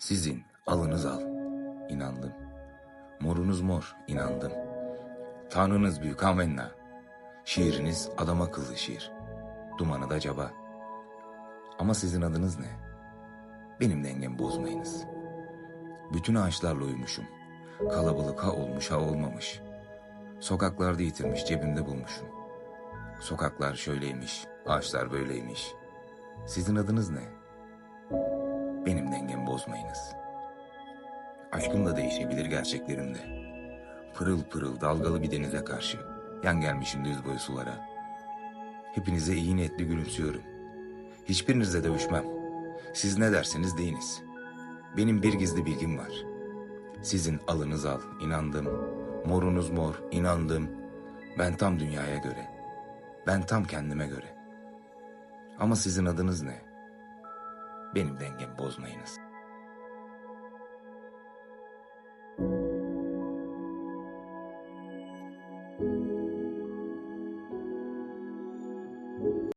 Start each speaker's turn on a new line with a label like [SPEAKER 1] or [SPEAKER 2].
[SPEAKER 1] Sizin alınız al, inandım. Morunuz mor, inandım. Tanrınız büyük, amenna. Şiiriniz adam akıllı şiir. Dumanı da caba. Ama sizin adınız ne? Benim dengemi bozmayınız. Bütün ağaçlarla uyumuşum. Kalabalık ha olmuş ha olmamış. Sokaklarda yitirmiş cebimde bulmuşum. Sokaklar şöyleymiş, ağaçlar böyleymiş. Sizin adınız ne? Benim dengemi bozmayınız. Aşkım da değişebilir gerçeklerimde. Pırıl pırıl dalgalı bir denize karşı. Yan gelmişim düz boyu sulara. Hepinize iyi niyetli gülümsüyorum. Hiçbirinizle dövüşmem. Siz ne derseniz deyiniz. Benim bir gizli bilgim var. Sizin alınız al, inandım. Morunuz mor, inandım. Ben tam dünyaya göre. Ben tam kendime göre. Ama sizin adınız ne? Benim dengemi bozmayınız.